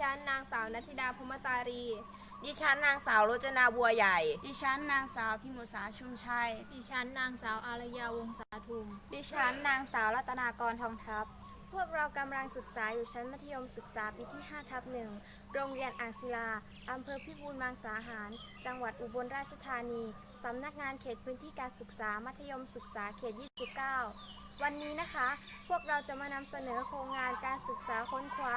ฉันนางสาวนัทธิดาพรหมจารี ดิฉันนางสาวรจนาบัวใหญ่ ดิฉันนางสาวพิมุสาชุมชัย ดิฉันนางสาวอารยาวงศาทุม ดิฉันนางสาวรัตนากรทองทัพ พวกเรากำลังศึกษาอยู่ชั้นมัธยมศึกษาปีที่5ทับหนึ่งโรงเรียนอ่างศิลาอำเภอพิบูลมังสาหาร จังหวัดอุบลราชธานี สำนักงานเขตพื้นที่การศึกษามัธยมศึกษาเขต 29 วันนี้นะคะ พวกเราจะมานำเสนอโครงงานการศึกษาค้นคว้า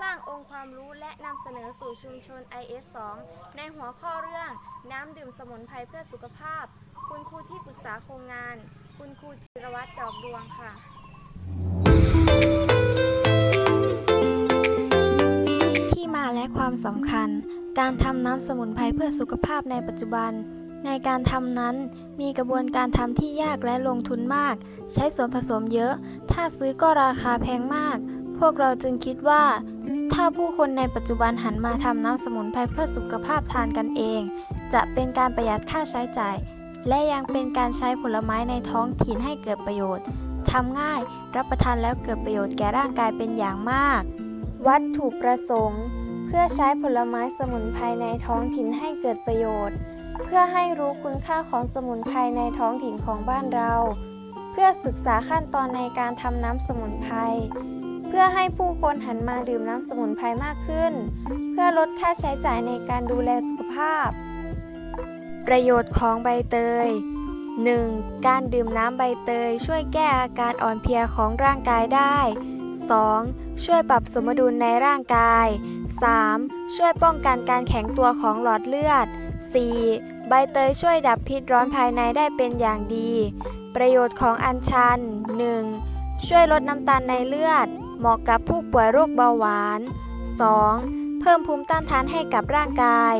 สร้างองค์ความรู้และนำเสนอสู่ชุมชน IS 2 ในหัวข้อเรื่องน้ำดื่มสมุนไพรเพื่อสุขภาพ คุณครูที่ปรึกษาโครงงาน คุณครูจิรวัตรดอกดวงค่ะ ที่มาและความสำคัญ การทำน้ำสมุนไพรเพื่อสุขภาพในปัจจุบัน ในการทำนั้นมีกระบวนการทำที่ยากและลงทุนมาก ใช้ส่วนผสมเยอะ ถ้าซื้อก็ราคาแพงมาก พวกเราจึงคิดว่า ถ้าผู้คนในปัจจุบันหันมาทำน้ำสมุนไพรเพื่อสุขภาพทานกันเอง จะเป็นการประหยัดค่าใช้จ่าย และยังเป็นการใช้ผลไม้ในท้องถิ่นให้เกิดประโยชน์ทำง่ายรับประทานแล้วเกิดประโยชน์แก่ร่างกายเป็นอย่างมาก วัตถุประสงค์ เพื่อใช้ผลไม้สมุนไพรในท้องถิ่นให้เกิดประโยชน์ เพื่อให้รู้คุณค่าของสมุนไพรในท้องถิ่นของบ้านเรา เพื่อศึกษาขั้นตอนในการทำน้ำสมุนไพรเพื่อให้ผู้คนหันมาดื่มน้ำสมุนไพรมากขึ้น เพื่อลดค่าใช้จ่ายในการดูแลสุขภาพ ประโยชน์ของใบเตย 1. การดื่มน้ำใบเตย ช่วยแก้อาการอ่อนเพลียของร่างกายได้ 2. ช่วยปรับสมดุลในร่างกาย 3. ช่วยป้องกันการแข็งตัวของหลอดเลือด 4. ใบเตยช่วยดับพิษร้อนภายในได้เป็นอย่างดี ประโยชน์ของอัญชัน 1. ช่วยลดน้ำตาลในเลือด เหมาะกับผู้ป่วยโรคเบาหวาน 2. เพิ่มภูมิต้านทานให้กับร่างกาย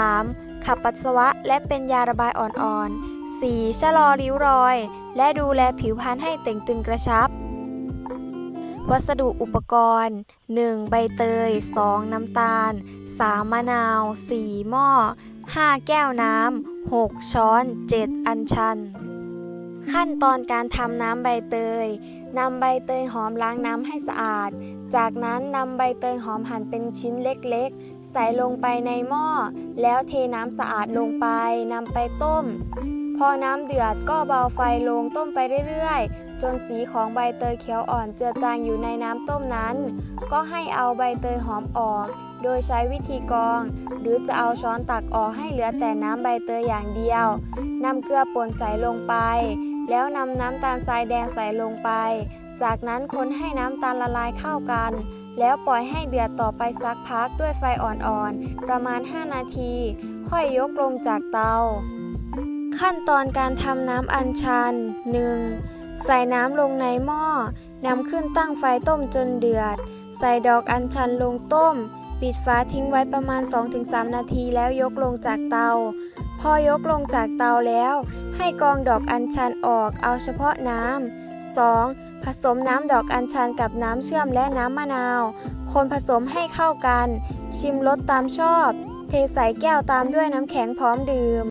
3. ขับปัสสาวะและเป็นยาระบายอ่อนๆ 4. ชะลอริ้วรอย และดูแลผิวพรรณให้เต่งตึงกระชับ วัสดุอุปกรณ์ 1. ใบเตย 2. น้ำตาล 3. มะนาว 4. หม้อ 5. แก้วน้ำ 6. ช้อน 7. อัญชัน ขั้นตอนการทำน้ำใบเตยนำใบเตยหอมล้างน้ำให้สะอาด จากนั้นนำใบเตยหอมหั่นเป็นชิ้นเล็กๆ ใส่ลงไปในหม้อ แล้วเทน้ำสะอาดลงไปนำไปต้ม พอน้ำเดือดก็เบาไฟลงต้มไปเรื่อยๆ จนสีของใบเตยเขียวอ่อนเจือจางอยู่ในน้ำต้มนั้น ก็ให้เอาใบเตยหอมออก โดยใช้วิธีกรอง หรือจะเอาช้อนตักออกให้เหลือแต่น้ำใบเตยอย่างเดียวนำเกลือป่นใส่ลงไป แล้วนำน้ำตาลทรายแดงใส่ลงไป จากนั้นคนให้น้ำตาลละลายเข้ากัน แล้วปล่อยให้เดือดต่อไปสักพักด้วยไฟอ่อนๆ ประมาณ 5 นาที ค่อยยกลงจากเตา ขั้นตอนการทำน้ำอัญชัน 1. ใส่น้ำลงในหม้อนำขึ้นตั้งไฟต้มจนเดือด ใส่ดอกอัญชันลงต้ม ปิดฝาทิ้งไว้ประมาณ 2-3 นาทีแล้วยกลงจากเตา พอยกลงจากเตาแล้ว ให้กองดอกอัญชันออกเอาเฉพาะน้ำ 2. ผสมน้ำดอกอัญชันกับน้ำเชื่อมและน้ำมะนาว คนผสมให้เข้ากัน ชิมรสตามชอบ เทใส่แก้วตามด้วยน้ำแข็งพร้อมดื่ม